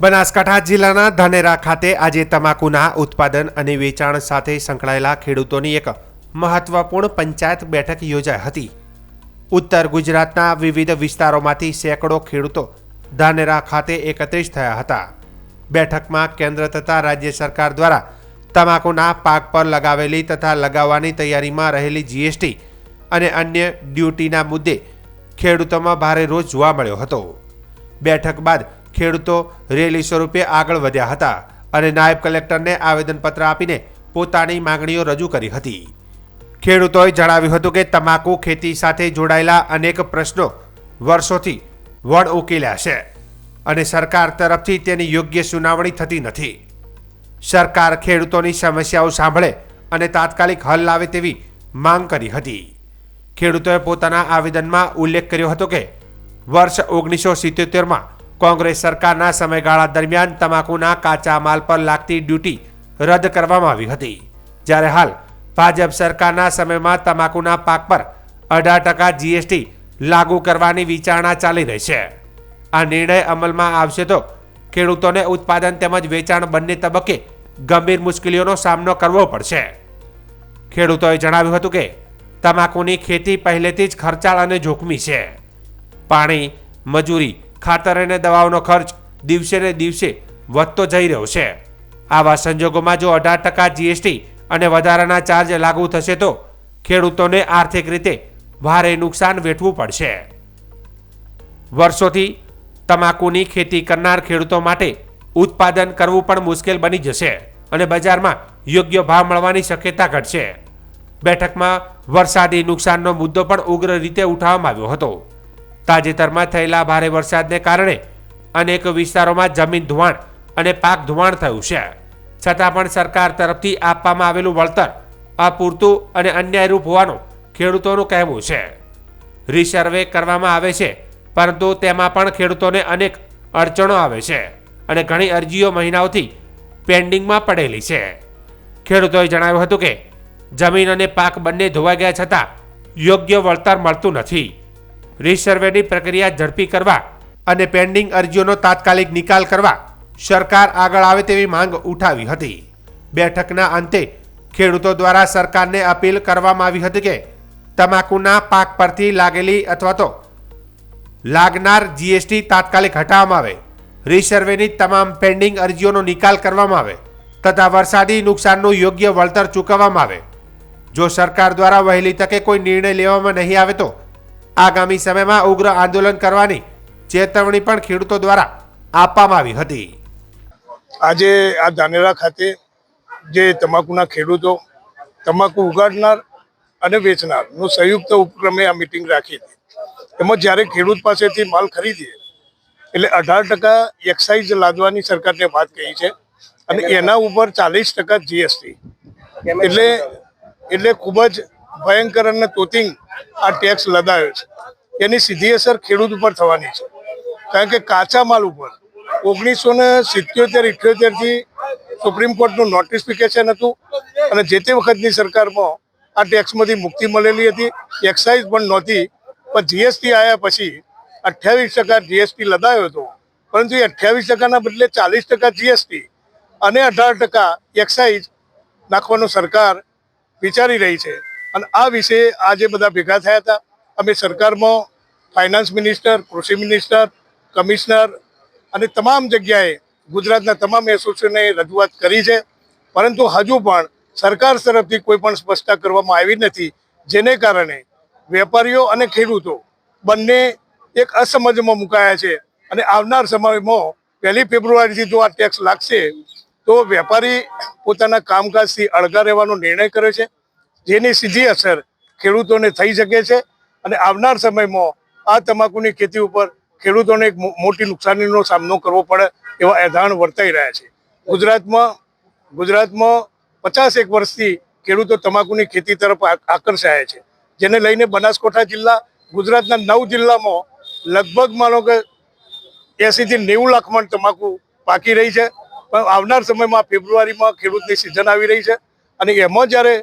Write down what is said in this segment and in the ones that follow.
બનાસકાંઠા જિલ્લાના ધાનેરા ખાતે આજે તમાકુના ઉત્પાદન અને વેચાણ સાથે સંકળાયેલા ખેડૂતોની એક મહત્વપૂર્ણ પંચાયત બેઠક યોજાઈ હતી. ઉત્તર ગુજરાતના વિવિધ વિસ્તારોમાંથી સેંકડો ખેડૂતો ધાનેરા ખાતે એકત્રિત થયા હતા. બેઠકમાં કેન્દ્ર તથા રાજ્ય સરકાર દ્વારા તમાકુના પાક પર લગાવેલી તથા લગાવવાની તૈયારીમાં રહેલી જીએસટી અને અન્ય ડ્યુટીના મુદ્દે ખેડૂતોમાં ભારે રોષ જોવા મળ્યો હતો. બેઠક બાદ ખેડૂતો રેલી સ્વરૂપે આગળ વધ્યા હતા અને નાયબ કલેક્ટરને આવેદનપત્ર આપીને પોતાની માંગણીઓ રજૂ કરી હતી. ખેડૂતોએ જણાવ્યું હતું કે તમાકુ ખેતી સાથે જોડાયેલા અનેક પ્રશ્નો વર્ષોથી વણ ઉકેલ્યા છે અને સરકાર તરફથી તેની યોગ્ય સુનાવણી થતી નથી. સરકાર ખેડૂતોની સમસ્યાઓ સાંભળે અને તાત્કાલિક હલ લાવે તેવી માંગ કરી હતી. ખેડૂતોએ પોતાના આવેદનમાં ઉલ્લેખ કર્યો હતો કે વર્ષ ઓગણીસો સિત્યોતેરમાં કોંગ્રેસ સરકારના સમયગાળા દરમિયાન તમાકુના કાચા માલ પર લાગતી ડ્યુટી રદ કરવામાં આવી હતી. જ્યારે હાલ ભાજપ સરકારના સમયમાં તમાકુના પાક પર અઢાર ટકા જીએસટી લાગુ કરવાની વિચારણા ચાલી રહી છે. આ નિર્ણય અમલમાં આવશે તો ખેડૂતોને ઉત્પાદન તેમજ વેચાણ બંને તબક્કે ગંભીર મુશ્કેલીઓનો સામનો કરવો પડશે. ખેડૂતોએ જણાવ્યું હતું કે, તમાકુની ખેતી પહેલેથી જ ખર્ચાળ અને જોખમી છે. પાણી, મજૂરી ખાતર અને દવાઓનો ખર્ચ દિવસે ને દિવસે વધતો જઈ રહ્યો છે. આવા સંજોગોમાં જો અઢાર ટકા જીએસટી અને વધારાના ચાર્જ લાગુ થશે તો ખેડૂતોને આર્થિક રીતે ભારે નુકસાન વેઠવું પડશે. વર્ષોથી તમાકુની ખેતી કરનાર ખેડૂતો માટે ઉત્પાદન કરવું પણ મુશ્કેલ બની જશે અને બજારમાં યોગ્ય ભાવ મળવાની શક્યતા ઘટશે. બેઠકમાં વરસાદી નુકસાનનો મુદ્દો પણ ઉગ્ર રીતે ઉઠાવવામાં આવ્યો હતો. તાજેતરમાં થયેલા ભારે વરસાદને કારણે અનેક વિસ્તારોમાં જમીન ધોવાણ અને પાક ધોવાણ થયું છે. છતાં પણ સરકાર તરફથી આપવામાં આવેલું વળતર અપૂરતું અને અન્યાયરૂપ હોવાનું ખેડૂતોનું કહેવું છે. રિસર્વે કરવામાં આવે છે, પરંતુ તેમાં પણ ખેડૂતોને અનેક અડચણો આવે છે અને ઘણી અરજીઓ મહિનાઓથી પેન્ડિંગમાં પડેલી છે. ખેડૂતોએ જણાવ્યું હતું કે, જમીન અને પાક બંને ધોવાઈ ગયા છતાં યોગ્ય વળતર મળતું નથી. રીસર્વેની પ્રક્રિયા ઝડપી કરવા અને પેન્ડિંગ અરજીઓનો તાત્કાલિક નિકાલ કરવા સરકાર આગળ આવે તેવી માંગ ઉઠાવી હતી. બેઠકના અંતે ખેડૂતો દ્વારા સરકારને અપીલ કરવામાં આવી હતી કે તમાકુના પાક પરથી લાગેલી અથવા તો લાગનાર જીએસટી તાત્કાલિક હટાવવામાં આવે. રીસર્વેની તમામ પેન્ડિંગ અરજીઓનો નિકાલ કરવામાં આવે તથા વરસાદી નુકસાનનું યોગ્ય વળતર ચૂકવવામાં આવે. જો સરકાર દ્વારા વહેલી તકે કોઈ નિર્ણય લેવામાં નહીં આવે તો આગામી સમયમાં ઉગ્ર આંદોલન કરવાની ચેતવણી પણ ખેડૂતો દ્વારા આપવામાં આવી હતી. આજે આ ધાનેરા ખાતે જે તમાકુના ખેડૂતો તમાકુ ઉગાડનાર અને વેચનારનું સંયુક્ત ઉપક્રમે આ મિટિંગ રાખી હતી. એમાં જ્યારે ખેડૂત પાસેથી માલ ખરીદીએ એટલે અઢાર ટકા એક્સાઇઝ લાદવાની સરકારને વાત કહી છે અને એના ઉપર ચાલીસ ટકા જીએસટી એટલે એટલે ખૂબ જ ભયંકર અને તોતિંગ આ ટેક્સ લદાયો છે. એની સીધી અસર ખેડૂત ઉપર થવાની છે. કારણ કે કાચા માલ ઉપર ઓગણીસો ને સિત્યોતેર ઇઠ્યોતેરથી સુપ્રીમ કોર્ટનું નોટિફિકેશન હતું અને જે તે વખતની સરકારમાં આ ટેક્સમાંથી મુક્તિ મળેલી હતી. એક્સાઇઝ પણ નહોતી. પણ જીએસટી આવ્યા પછી અઠ્યાવીસ ટકા જીએસટી લદાયો હતો. પરંતુ એ અઠ્યાવીસ ટકાના બદલે ચાલીસ ટકા જીએસટી અને અઢાર ટકા એક્સાઇઝ નાખવાનું સરકાર વિચારી રહી છે. અને આ વિશે આજે બધા ભેગા થયા હતા. અમે સરકારમાં ફાઇનાન્સ મિનિસ્ટર, કૃષિ મિનિસ્ટર, કમિશનર અને તમામ જગ્યાએ ગુજરાતના તમામ એસોસિએશને રજૂઆત કરી છે. પરંતુ હજુ પણ સરકાર તરફથી કોઈ પણ સ્પષ્ટતા કરવામાં આવી નથી, જેને કારણે વેપારીઓ અને ખેડૂતો બંને એક અસમજમાં મુકાયા છે. અને આવનાર સમયમાં પહેલી ફેબ્રુઆરીથી જો આ ટેક્સ લાગશે, તો વેપારી પોતાના કામકાજથી અળગા રહેવાનો નિર્ણય કરે છે. જેની સીધી અસર ખેડૂતોને થઈ શકે છે અને આવનાર સમયમાં આ તમાકુની ખેતી ઉપર ખેડૂતોને એક મોટી નુકસાનીનો સામનો કરવો પડે એવા એધાણ વર્તાઈ રહ્યા છે. ગુજરાતમાં ગુજરાતમાં પચાસ એક વર્ષથી ખેડૂતો તમાકુની ખેતી તરફ આકર્ષાયા છે. જેને લઈને બનાસકાંઠા જિલ્લા, ગુજરાતના નવ જિલ્લામાં લગભગ માનો કે એસીથી નેવું લાખ મણ તમાકુ પાકી રહી છે. પણ આવનાર સમયમાં ફેબ્રુઆરીમાં ખેડૂતની સિઝન આવી રહી છે અને એમાં જ્યારે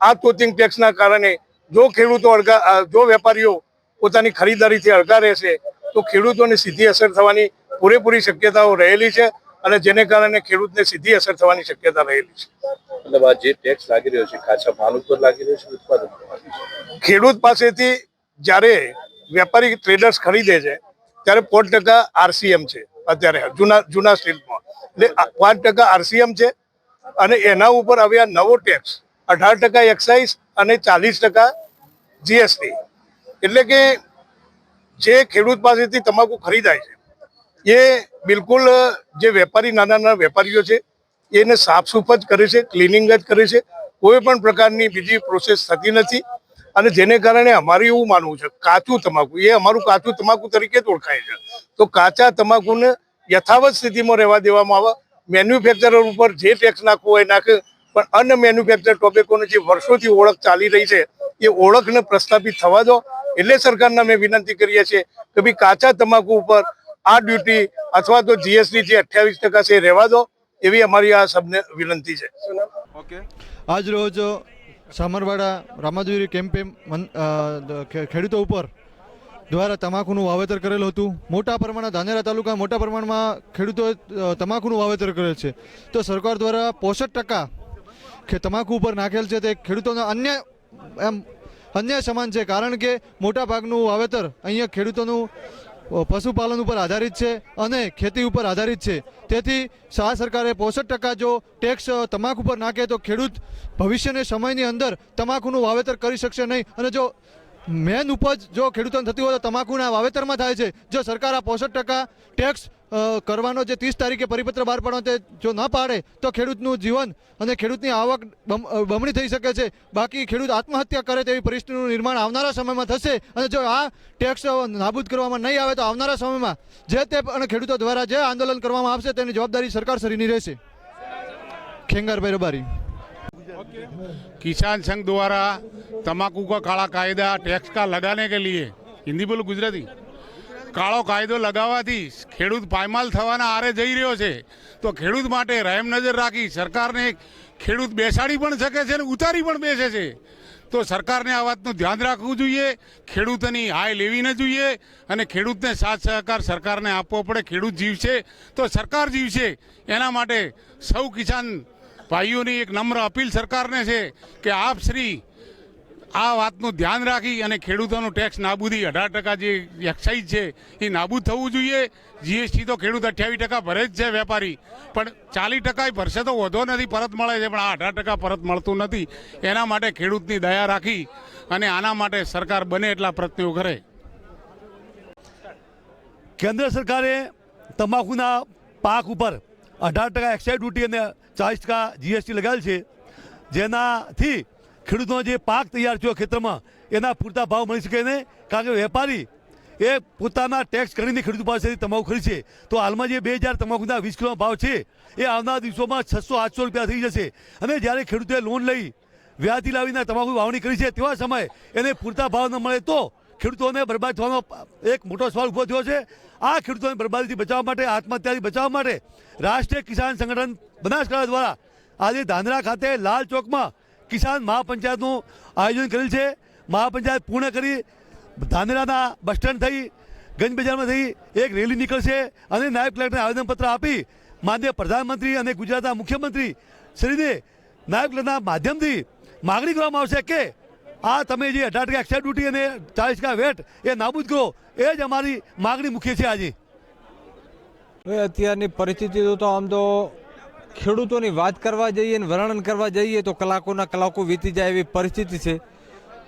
આ તોતિંગ ટેક્સના કારણે જો ખેડૂતો અળગા જો વેપારીઓ પોતાની ખરીદારીથી અડગા રહેશે તો ખેડૂતોને સીધી અસર થવાની પૂરેપૂરી શક્યતાઓ રહેલી છે અને જેને કારણે ખેડૂતને સીધી અસર થવાની શક્યતા રહેલી છે. મતલબ આ જે ટેક્સ લાગી રહ્યો છે કાચા માલ ઉપર લાગી રહ્યો છે ઉત્પાદન? ખેડૂત પાસેથી જ્યારે વેપારી ટ્રેડર્સ ખરીદે છે ત્યારે પાંચ ટકા આરસીએમ છે અત્યારે જૂના જૂના સ્ટેટમાં. એટલે પાંચ ટકા આરસીએમ છે અને એના ઉપર હવે આ નવો ટેક્સ અઢાર ટકા એક્સાઇઝ અને ચાલીસ ટકા જીએસટી એટલે કે જે ખેડૂત પાસેથી તમાકુ ખરીદાય છે, એ બિલકુલ જે વેપારી, નાના નાના વેપારીઓ છે, એને સાફસૂફ જ કરે છે ક્લિનિંગ જ કરે છે, કોઈ પણ પ્રકારની બીજી પ્રોસેસ થતી નથી. અને જેને કારણે અમારે એવું માનવું છે, કાચું તમાકુ, એ અમારું કાચું તમાકુ તરીકે જ ઓળખાય છે. તો કાચા તમાકુને યથાવત સ્થિતિમાં રહેવા દેવામાં આવે. મેન્યુફેક્ચરર ઉપર જે ટેક્સ નાખવો હોય નાખે. પણ અન્ન મેન્યુફેક્ચર ટોબેકોની જે વર્ષોથી ઓળખ ચાલી રહી છે એ ઓળખને પ્રસ્થાપિત થવા દો. એટલે સરકારને અમે વિનંતી કરીએ છીએ કે ભાઈ કાચા તમાકુ ઉપર આ ડ્યુટી અથવા તો જીએસટી જે અઠ્યાવીસ ટકા છે એ રહેવા દો એવી અમારી આ સબને વિનંતી છે. આજ રોજ સામરવાડા રામાદુરી કેમ્પે ખેડૂતો ઉપર દ્વારા તમાકુનું વાવેતર કરેલું હતું. મોટા પ્રમાણમાં ધાનેરા તાલુકા મોટા પ્રમાણમાં ખેડૂતોએ તમાકુનું વાવેતર કરેલ છે. તો સરકાર દ્વારા પોસઠ ટકા તમાકુ ઉપર નાખેલ છે તે ખેડૂતોના અન્ય એમ અન્ય સમાન છે. કારણ કે મોટા ભાગનું વાવેતર અહીંયા ખેડૂતોનું પશુપાલન ઉપર આધારિત છે અને ખેતી ઉપર આધારિત છે. તેથી શાહ સરકારે પોસઠ ટકા જો ટેક્સ તમાકુ પર નાખે તો ખેડૂત ભવિષ્યને સમયની અંદર તમાકુનું વાવેતર કરી શકશે નહીં. અને જો મેન ઉપજ જો ખેડૂતોને થતી હોય તો તમાકુના વાવેતરમાં થાય છે. જો સરકાર આ પોસઠ ટકા ટેક્સ કરવાનો જે ત્રીસ તારીખે પરિપત્ર બહાર પાડવાનો તે જો ન પાડે તો ખેડૂતનું જીવન અને ખેડૂતની આવક બમ- અ, બમણી થઈ શકે છે બાકી ખેડૂત આત્મહત્યા કરે તેવી પરિસ્થિતિનું નિર્માણ આવનારા સમયમાં થશે અને જો આ ટેક્સ નાબૂદ કરવામાં નહીં આવે તો આવનારા સમયમાં જે તે અને ખેડૂતો દ્વારા જે આંદોલન કરવામાં આવશે તેની જવાબદારી સરકાર સરીની રહેશે ખેંગારભાઈ રબારી किसान संघ द्वारा तंबाकू का काला कायदा टैक्स का लगाने के लिए हिंदी બોલું ગુજરાતી કાળો કાયદો લગાવવાથી ખેડૂત પાયમાલ થવાના આરે જઈ રહ્યો છે. તો ખેડૂત માટે રહેમ નજર રાખી સરકારને ખેડૂત બેસાડી પણ શકે છે અને ઉતારી પણ બેસે છે. તો સરકારને આ વાતનું ધ્યાન રાખવું જોઈએ, ખેડૂતોની હાય લેવી ન જોઈએ અને ખેડૂતને સાથ સહકાર સરકારને આપવો પડે. ખેડૂત જીવશે તો સરકાર જીવશે. એના માટે સૌ કિસાન ભાઈઓની એક નમ્ર અપીલ સરકારને છે કે આપ શ્રી આ વાતનું ધ્યાન રાખી અને ખેડૂતોનું ટેક્સ નાબૂદી અઢાર ટકા જે એક્સાઇઝ છે, એ નાબૂદ થવું જોઈએ. જીએસટી તો ખેડૂત અઠ્યાવીસ ટકા ભરે જ છે વેપારી. પણ ચાલીસ ટકા ભરશે તો વધો નથી, પરત મળે છે, પણ આ અઢાર ટકા પરત મળતું નથી. એના માટે ખેડૂતની દયા રાખી અને આના માટે સરકાર બને એટલા પ્રયત્નો કરે. કેન્દ્ર સરકારે તમાકુના પાક ઉપર અઢાર ટકા એક્સાઇઝ ડ્યુટી અને ચાલીસ ટકા જીએસટી લગાવેલ છે. જેનાથી ખેડૂતનો જે પાક તૈયાર થયો ખેતરમાં, એના પૂરતા ભાવ મળી શકે નહીં. કારણ કે વેપારી એ પોતાના ટેક્સ કરીને ખેડૂત પાસેથી તમાકુ ખરીદશે તો હાલમાં જે બે હજાર તમાકુના વીસ કિલોનો ભાવ છે, એ આવનારા દિવસોમાં છસો આઠસો રૂપિયા થઈ જશે. અને જ્યારે ખેડૂતે લોન લઈ વ્યાજથી લાવીને તમાકુ વાવણી કરી છે, તેવા સમયે એને પૂરતા ભાવ ન મળે તો ખેડૂતોને બરબાદ થવાનો એક મોટો સવાલ ઊભો થયો છે. આ ખેડૂતોને બરબાદીથી બચાવવા માટે, આત્મહત્યાથી બચાવવા માટે રાષ્ટ્રીય કિસાન સંગઠન બનાસકાંઠા દ્વારા આજે ધાંધરા ખાતે લાલ ચોકમાં કિસાન મહાપંચાયતનું આયોજન કરેલ છે. મહાપંચાયત પૂર્ણ કરી ધાનેરાના બસ સ્ટેન્ડ થઈ, ગંજ બજારમાં થઈ, એક રેલી નીકળશે અને નાયબ કલેક્ટરને આવેદનપત્ર આપી માન્ય પ્રધાનમંત્રી અને ગુજરાતના મુખ્યમંત્રી શ્રીને નાયબ કલેક્ટરના માધ્યમથી માગણી કરવામાં આવશે કે આ તમે જે અઢાર ટકા એક્સાઇઝ ડ્યુટી અને ચાલીસ ટકા વેટ એ નાબૂદ કરો, એ જ અમારી માગણી મુખ્ય છે આજે. અત્યારની પરિસ્થિતિ તો આમ તો ખેડૂતોની વાત કરવા જઈએ અને વર્ણન કરવા જઈએ તો કલાકોના કલાકો વીતી જાય એવી પરિસ્થિતિ છે.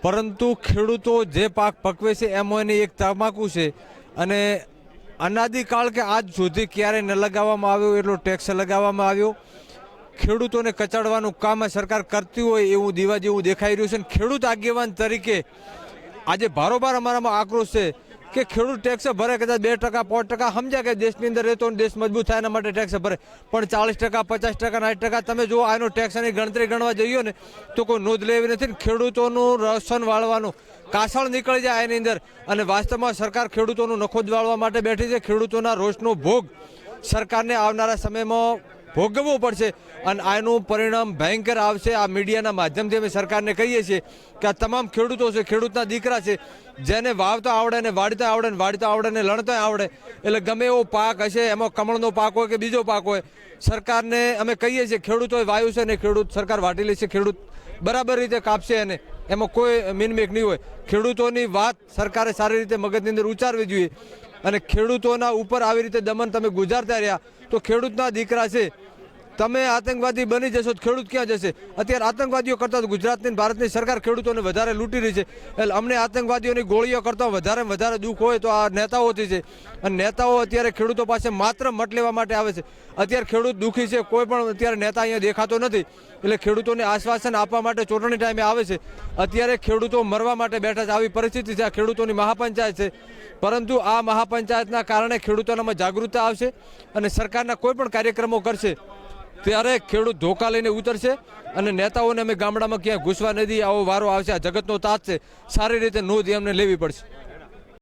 પરંતુ ખેડૂતો જે પાક પકવે છે એમાં એની એક તમાકુ છે. અને અનાદિકાળ કે આજ સુધી ક્યારે ન લગાવવામાં આવ્યો, એટલો ટેક્સ લગાવવામાં આવ્યો. ખેડૂતોને કચાડવાનું કામ સરકાર કરતી હોય એવું દીવા જેવું દેખાઈ રહ્યું છે. અને ખેડૂત આગેવાન તરીકે આજે બારોબાર અમારામાં આક્રોશ છે. કે ખેડૂત ટેક્સ ભરે, કદાચ બે ટકા, પાંચ ટકા, સમજ્યા કે દેશની અંદર રહેતો દેશ મજબૂત થાય એના માટે ટેક્સ ભરે. પણ ચાલીસ ટકા, પચાસ ટકા સાઠ ટકા તમે જો આનો ટેક્સની ગણતરી ગણવા જઈએ ને, તો કોઈ નોંધ લેવી નથી ને ખેડૂતોનું રસન વાળવાનું. કાસળ નીકળી જાય એની અંદર. અને વાસ્તવમાં સરકાર ખેડૂતોનું નખોદ વાળવા માટે બેઠી છે. ખેડૂતોના રોષનો ભોગ સરકારને આવનારા સમયમાં ભોગવવું પડશે. અને આનું પરિણામ ભયંકર આવશે. આ મીડિયાના માધ્યમથી અમે સરકારને કહીએ છીએ કે આ તમામ ખેડૂતો છે, ખેડૂતના દીકરા છે, જેને વાવતા આવડે ને વાડતા આવડે ને વાડતા આવડે ને લણતા આવડે, એટલે ગમે એવો પાક હશે, એમાં કમળનો પાક હોય કે બીજો પાક હોય, સરકારને અમે કહીએ છીએ ખેડૂતોએ વાયુ છે ને ખેડૂત સરકાર વાટી લેશે ખેડૂત બરાબર રીતે કાપશે એને એમાં કોઈ મિનમેક નહીં હોય. ખેડૂતોની વાત સરકારે સારી રીતે મગજની અંદર ઉચ્ચારવી જોઈએ. અને ખેડૂતોના ઉપર આવી રીતે દમન તમે ગુજારતા રહ્યા, તો ખેડૂતના દીકરા છે તમે આતંકવાદી બની જશો ખેડૂત ક્યાં જશે? અત્યારે આતંકવાદીઓ કરતાં ગુજરાતની ભારતની સરકાર ખેડૂતોને વધારે લૂંટી રહી છે. એટલે અમને આતંકવાદીઓની ગોળીઓ કરતાં વધારે વધારે દુઃખ હોય તો આ નેતાઓથી છે. અને નેતાઓ અત્યારે ખેડૂતો પાસે માત્ર મત લેવા માટે આવે છે. અત્યારે ખેડૂત દુઃખી છે, કોઈ પણ અત્યારે નેતા અહીંયા દેખાતો નથી. એટલે ખેડૂતોને આશ્વાસન આપવા માટે ચૂંટણી ટાઈમે આવે છે. અત્યારે ખેડૂતો મરવા માટે બેઠા છે. આવી પરિસ્થિતિ છે. આ ખેડૂતોની મહાપંચાયત છે. પરંતુ આ મહાપંચાયતના કારણે ખેડૂતોનામાં જાગૃતતા આવશે અને સરકારના કોઈ પણ કાર્યક્રમો કરશે ત્યારે ખેડૂત ધોકા લઈને ઉતરશે અને નેતાઓને અમે ગામડામાં ક્યાંય ઘૂસવા નથી. આવો વારો આવશે. આ જગતનો તાત છે. સારી રીતે નોંધ એમને લેવી પડશે.